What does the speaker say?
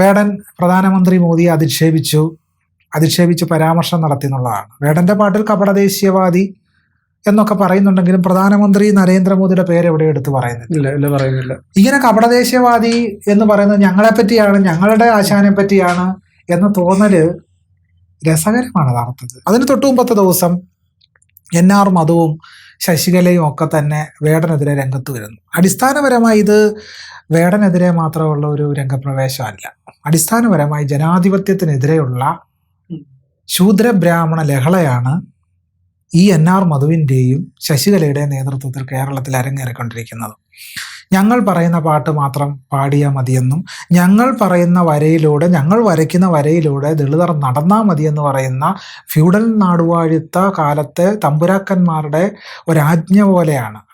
വേടൻ പ്രധാനമന്ത്രി മോദിയെ അധിക്ഷേപിച്ചു. അധിക്ഷേപിച്ച് പരാമർശം നടത്തി എന്നുള്ളതാണ്. വേടന്റെ പാട്ടിൽ കപടദേശീയവാദി എന്നൊക്കെ പറയുന്നുണ്ടെങ്കിലും പ്രധാനമന്ത്രി നരേന്ദ്രമോദിയുടെ പേര് എവിടെ എടുത്ത് പറയുന്നില്ല. ഇങ്ങനെ കപടദേശീയവാദി എന്ന് പറയുന്നത് ഞങ്ങളെ പറ്റിയാണ് ഞങ്ങളുടെ ആശാനെ പറ്റിയാണ് എന്ന തോന്നൽ രസകരമാണ് യഥാർത്ഥത്തിൽ. അതിന് തൊട്ടു മുമ്പത്തെ ദിവസം എൻ ആർ മധുവും ശശികലയും ഒക്കെ തന്നെ വേടനെതിരെ രംഗത്ത് വരുന്നു. അടിസ്ഥാനപരമായി ഇത് വേടനെതിരെ മാത്രമുള്ള ഒരു രംഗപ്രവേശമല്ല. അടിസ്ഥാനപരമായി ജനാധിപത്യത്തിനെതിരെയുള്ള ശൂദ്രബ്രാഹ്മണ ലഹളയാണ് ഈ എൻ ആർ മധുവിന്റെയും ശശികലയുടെയും നേതൃത്വത്തിൽ കേരളത്തിൽ അരങ്ങേറിക്കൊണ്ടിരിക്കുന്നത്. ഞങ്ങൾ പറയുന്ന പാട്ട് മാത്രം പാടിയാൽ മതിയെന്നും ഞങ്ങൾ പറയുന്ന വരയിലൂടെ ഞങ്ങൾ വരയ്ക്കുന്ന വരയിലൂടെ ദളിതർ നടന്നാൽ മതിയെന്ന് പറയുന്ന ഫ്യൂഡൽ നാടുവാഴിത്ത കാലത്തെ തമ്പുരാക്കന്മാരുടെ ഒരാജ്ഞ പോലെയാണ്.